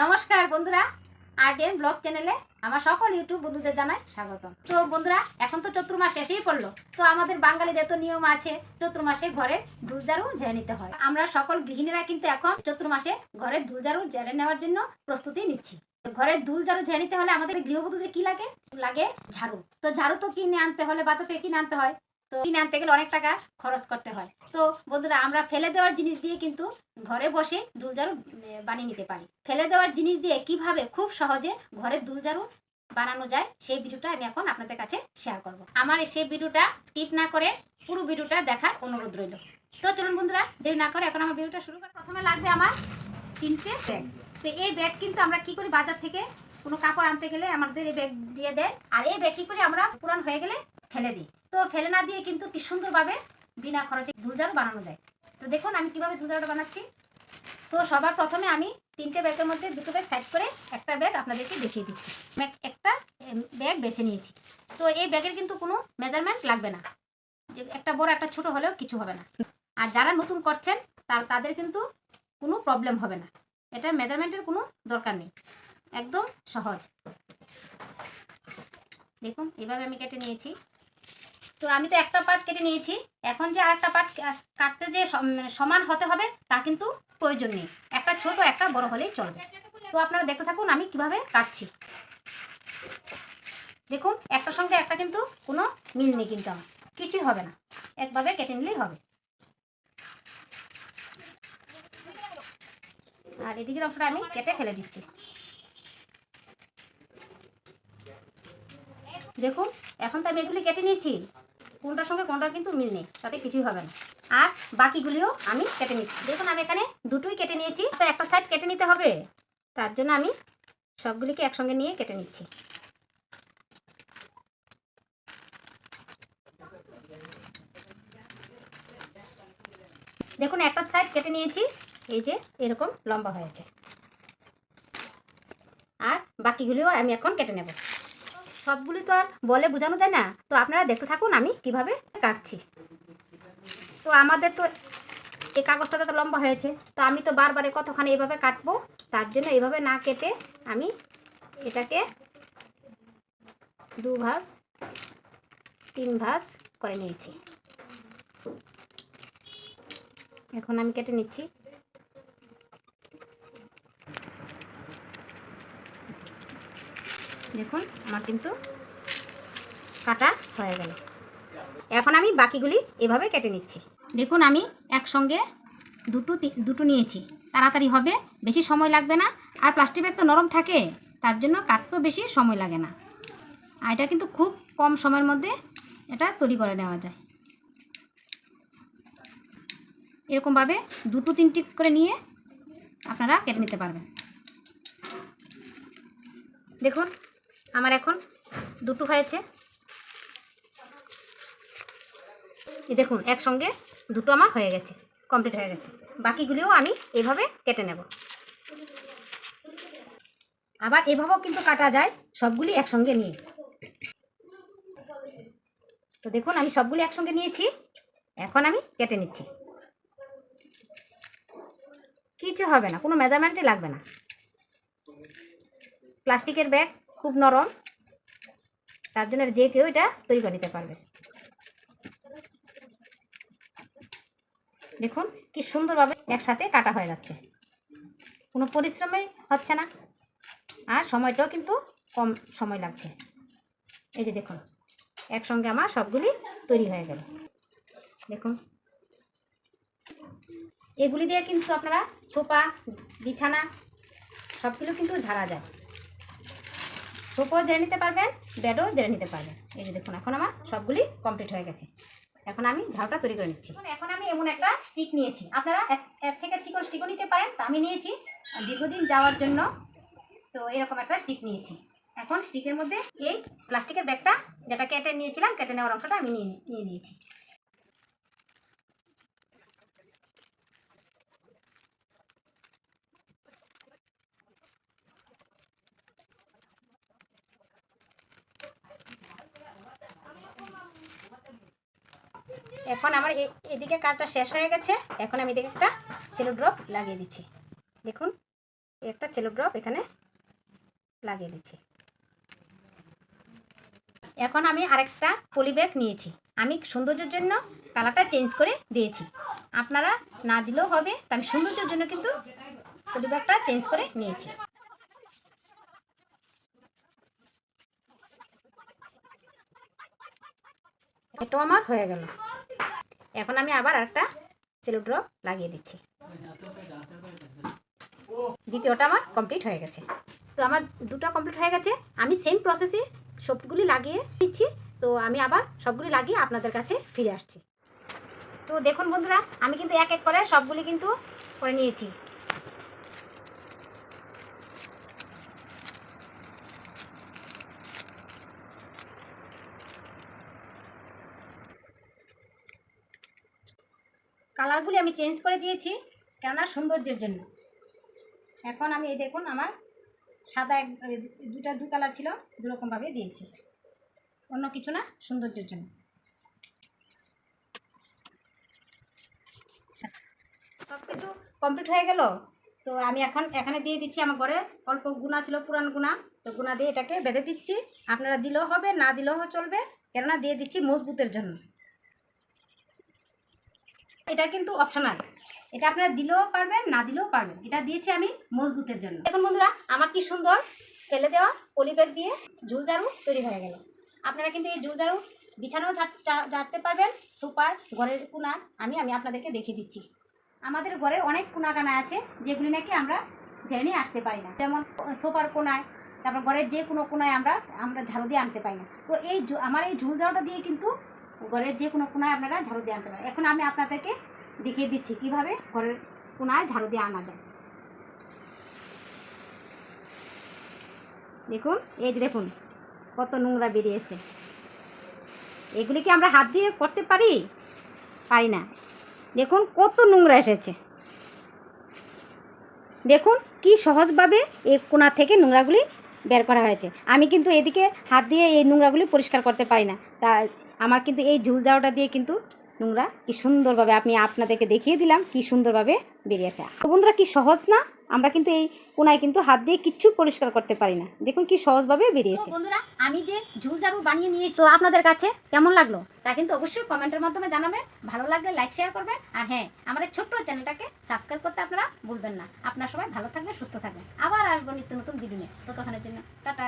নমস্কার বন্ধুরা, আরডিএন ব্লগ চ্যানেলে আমার সকল ইউটিউব বন্ধুদের জানাই স্বাগত তো বন্ধুরা, এখন তো চৈত্র মাস এসেই পড়ল। তো আমাদের বাঙালিদের তো নিয়ম আছে, চৈত্র মাসে ঘরে ঝেড়ে নিতে হয়। আমরা সকল গৃহিণীরা কিন্তু এখন চৈত্র মাসে ঘরের ধুলঝাড়ু ঝেড়ে নেওয়ার জন্য প্রস্তুতি নিচ্ছি। ঘরের ধুল ঝাড়ু ঝেড়ে নিতে হলে আমাদের গৃহবধূদের কি লাগে? লাগে ঝাড়ু। তো ঝাড়ু তো কিনে আনতে হলে বাচ্চা থেকে কিনে আনতে হয়। তো কিনে আনতে গেলে অনেক টাকা খরচ করতে হয়। তো বন্ধুরা আমরা ফেলে দেওয়ার জিনিস দিয়ে কিন্তু ঘরে বসে উম, বানিয়ে নিতে পারি। ফেলে দেওয়ার জিনিস দিয়ে কীভাবে খুব সহজে ঘরে দুলঝাড়ু বানানো যায় সেই ভিডিওটা আমি এখন আপনাদের কাছে শেয়ার করব। আমার সেই ভিডিওটা স্কিপ না করে পুরো ভিডিওটা দেখার অনুরোধ রইল। তো চলুন বন্ধুরা দেরি না করে এখন আমার ভিডিওটা শুরু করি। প্রথমে লাগবে আমার তিনটে ব্যাগ তো এই ব্যাগ কিন্তু আমরা কি করি বাজার থেকে কোনো কাপড় আনতে গেলে আমাদের এই ব্যাগ দিয়ে দেয়। আর এই ব্যাগ কি করি আমরা পুরান হয়ে গেলে ফেলে দিই। তো ফেলে না দিয়ে কিন্তু কি সুন্দরভাবে বিনা খরচে ধুলঝাড়ু বানানো যায়। তো দেখুন আমি কীভাবে ধুলঝাড়ুটা বানাচ্ছি। তো সবার প্রথমে আমি তিনটে ব্যাগের মধ্যে দুটো ব্যাগ সাইড করে একটা ব্যাগ আপনাদেরকে দেখিয়ে দিচ্ছি। একটা ব্যাগ বেছে নিয়েছি। তো এই ব্যাগের কিন্তু কোনো মেজারমেন্ট লাগবে না। যে একটা বড়, একটা ছোট হলেও কিছু হবে না। আর যারা নতুন করছেন, তার, তাদের কিন্তু কোনো প্রবলেম হবে না। এটা মেজারমেন্টের কোনো দরকার নেই। একদম সহজ। দেখুন, এভাবে আমি কেটে নিয়েছি। তো আমি তো একটা পার্ট কেটে নিয়েছি। এখন যে আরেকটা পার্ট কাটতে যে মানে সমান হতে হবে, তা কিন্তু প্রয়োজন নেই। একটা ছোট, একটা বড় হলেই চলবে। তো আপনারা দেখতে থাকুন আমি কীভাবে কাটছি। দেখুন, একটার সঙ্গে একটা কিন্তু কোনো মিল নেই কিন্তু আমার। কিছুই হবে না। একভাবে কেটে নিলেই হবে। আর এদিকের অংশটা আমি কেটে ফেলে দিচ্ছি। দেখুন, এখন তো আমি এগুলি কেটে নিয়েছি। কোনটার সঙ্গে কোনটার কিন্তু মিল নেই, তাতে কিছুই হবে না। আর বাকিগুলিও আমি কেটে নিচ্ছি। দেখুন, আমি এখানে দুটোই কেটে নিয়েছি, তো একটা সাইড কেটে নিতে হবে। তার জন্য আমি সবগুলিকে একসঙ্গে নিয়ে কেটে নিচ্ছি। দেখুন, একটা সাইড কেটে নিয়েছি, এই যে এরকম লম্বা হয়েছে। আর বাকিগুলিও আমি এখন কেটে নেব। সবগুলি তো আর বলে বোঝানো যায় না। তো আপনারা দেখতে থাকুন, আমি কীভাবে কাটছি। তো আমাদের তো এই কাগজটাতে তো লম্বা হয়েছে। তো আমি তো বারবারে কতখানি এভাবে কাটবো, তার জন্য এইভাবে না কেটে আমি এটাকে দু ভাঁজ, তিন ভাঁজ করে নিয়েছি। এখন আমি কেটে নিচ্ছি। দেখুন, আমার কিন্তু কাটা হয়ে গেল। এখন আমি বাকিগুলি এভাবে কেটে নিচ্ছি। দেখুন, আমি একসঙ্গে দুটো দুটো নিয়েছি। তাড়াতাড়ি হবে, বেশি সময় লাগবে না। আর প্লাস্টিক ব্যাগ তো নরম থাকে, তার জন্য কাটতেও বেশি সময় লাগে না। আর এটা কিন্তু খুব কম সময়ের মধ্যে এটা তৈরি করে নেওয়া যায়। এরকমভাবে দুটো তিনটি করে নিয়ে আপনারা কেটে নিতে পারবেন। দেখুন আমার এখন দুটো হয়েছে। দেখুন, একসঙ্গে দুটো আমার হয়ে গেছে কমপ্লিট হয়ে গেছে। বাকিগুলিও আমি এভাবে কেটে নেব। আবার এভাবেও কিন্তু কাটা যায়, সবগুলি একসঙ্গে নিয়ে। তো দেখুন, আমি সবগুলি একসঙ্গে নিয়েছি, এখন আমি কেটে নিচ্ছি। কিছু হবে না, কোনো মেজারমেন্টই লাগবে না। প্লাস্টিকের ব্যাগ খুব নরম। তার জন্য যে কেউ এটা তৈরি করে নিতে পারবে। দেখুন কি সুন্দরভাবে একসাথে কাটা হয়ে যাচ্ছে। কোনো পরিশ্রমই হচ্ছে না। আর সময়টাও কিন্তু কম সময় লাগছে। এই যে দেখুন, একসঙ্গে আমার সবগুলি তৈরি হয়ে গেল। দেখুন, এগুলি দিয়ে কিন্তু আপনারা সোফা বিছানা সবগুলো কিন্তু ঝাড়া যায়। সোফাও জেনে নিতে পারবেন, বেডও জেনে নিতে পারবেন। এই যে দেখুন, এখন আমার সবগুলি কমপ্লিট হয়ে গেছে। এখন আমি ঝাড়টা তৈরি করে নিচ্ছি। এখন আমি এমন একটা স্টিক নিয়েছি। আপনারা এর থেকে চিকন স্টিকও নিতে পারেন, তো আমি নিয়েছি। দীর্ঘদিন যাওয়ার জন্য তো এরকম একটা স্টিক নিয়েছি। এখন স্টিকের মধ্যে এই প্লাস্টিকের ব্যাগটা যেটা কেটে নিয়েছিলাম, কেটে নেওয়ার অংশটা আমি নিয়ে নিয়েছি। এখন আমার এদিকে কাজটা শেষ হয়ে গেছে। এখন আমি এদিকে একটা সেলো ড্রপ লাগিয়ে দিচ্ছি। দেখুন, একটা সেলো ড্রপ এখানে লাগিয়ে দিচ্ছি। এখন আমি আরেকটা পলিব্যাগ নিয়েছি। আমি সৌন্দর্যের জন্য কালারটা চেঞ্জ করে দিয়েছি। আপনারা না দিলেও হবে, তা আমি সৌন্দর্যের জন্য কিন্তু পলিব্যাগটা চেঞ্জ করে নিয়েছি। এটাও আমার হয়ে গেল। এখন আমি আবার একটা সেলো ড্রপ লাগিয়ে দিচ্ছি। দ্বিতীয়টা আমার কমপ্লিট হয়ে গেছে। তো আমার দুটো কমপ্লিট হয়ে গেছে। আমি সেম প্রসেসে সবগুলি লাগিয়ে দিচ্ছি। তো আমি আবার সবগুলি লাগিয়ে আপনাদের কাছে ফিরে আসছি। তো দেখুন বন্ধুরা, আমি কিন্তু এক এক করে সবগুলি কিন্তু করে নিয়েছি। কালারগুলি আমি চেঞ্জ করে দিয়েছি কেননা সৌন্দর্যের জন্য। এখন আমি এই দেখুন আমার সাদা এক দুটা দু কালার ছিল, দুরকমভাবে দিয়েছি। অন্য কিছু না, সৌন্দর্যের জন্য। সব কিছু কমপ্লিট হয়ে গেল। তো আমি এখন এখানে দিয়ে দিচ্ছি আমার ঘরে অল্প গুণা ছিল, পুরান গুণা। তো গুণা দিয়ে এটাকে বেঁধে দিচ্ছি। আপনারা দিলেও হবে, না দিলেও চলবে। কেননা দিয়ে দিচ্ছি মজবুতের জন্য। এটা কিন্তু অপশনাল এটা আপনারা দিলেও পারবেন, না দিলেও পারবেন। এটা দিয়েছি আমি মজবুতের জন্য। এখন বন্ধুরা, আমার কি সুন্দর ফেলে দেওয়া পলিব্যাগ দিয়ে ঝুল তৈরি হয়ে গেল। আপনারা কিন্তু এই ঝুল ঝাড়ু বিছানাও ঝাড়- ঝাড়- ঝাড়তে পারবেন। সুপার ঘরের কোনা আমি আমি আপনাদেরকে দেখিয়ে দিচ্ছি। আমাদের ঘরে অনেক কোনাকানা আছে, যেগুলি নাকি আমরা জেনে আসতে পারি না। যেমন সোফার কোনায়, তারপর ঘরের যে কোনো কোনায় আমরা আমরা ঝাড়ু দিয়ে আনতে পারি না। তো এই আমার এই ঝুল ঝাড়ুটা দিয়ে কিন্তু ঘরের যে কোনো কোনায় আপনারা ঝাড়ু দিয়ে আনতে পারেন। এখন আমি আপনাদেরকে দেখিয়ে দিচ্ছি কীভাবে ঘরের কোনায় ঝাড়ু দিয়ে আনা যায়। দেখুন, এই যে দেখুন, কত নোংরা বেরিয়েছে। এগুলি কি আমরা হাত দিয়ে করতে পারি? পারি না। দেখুন, কত নোংরা এসেছে। দেখুন, কি সহজভাবে এই কোনা থেকে নোংরাগুলি বের করা হয়েছে। আমি কিন্তু এদিকে হাত দিয়ে এই নোংরাগুলি পরিষ্কার করতে পারি না। তা আমার কিন্তু এই ঝুল জাউটা দিয়ে কিন্তু নোংরা কি সুন্দরভাবে আমি আপনাদেরকে দেখিয়ে দিলাম কি সুন্দরভাবে বেরিয়েছে তো বন্ধুরা, কি সহজ না? আমরা কিন্তু এই কোনায় কিন্তু হাত দিয়ে কিচ্ছু পরিষ্কার করতে পারি না। দেখুন কি সহজভাবে বেরিয়েছে। বন্ধুরা, আমি যে ঝুল ঝাড়ু বানিয়ে নিয়েছি আপনাদের কাছে কেমন লাগল? তা কিন্তু অবশ্যই কমেন্টের মাধ্যমে জানাবেন। ভালো লাগলে লাইক, শেয়ার করবেন। আর হ্যাঁ আমাদের ছোট্ট চ্যানেলটাকে সাবস্ক্রাইব করতে আপনারা ভুলবেন না। আপনারা সবাই ভালো থাকবেন, সুস্থ থাকবেন। আবার আসব নিত্য নতুন ভিডিও নিয়ে। ততক্ষণের জন্য, টাটা।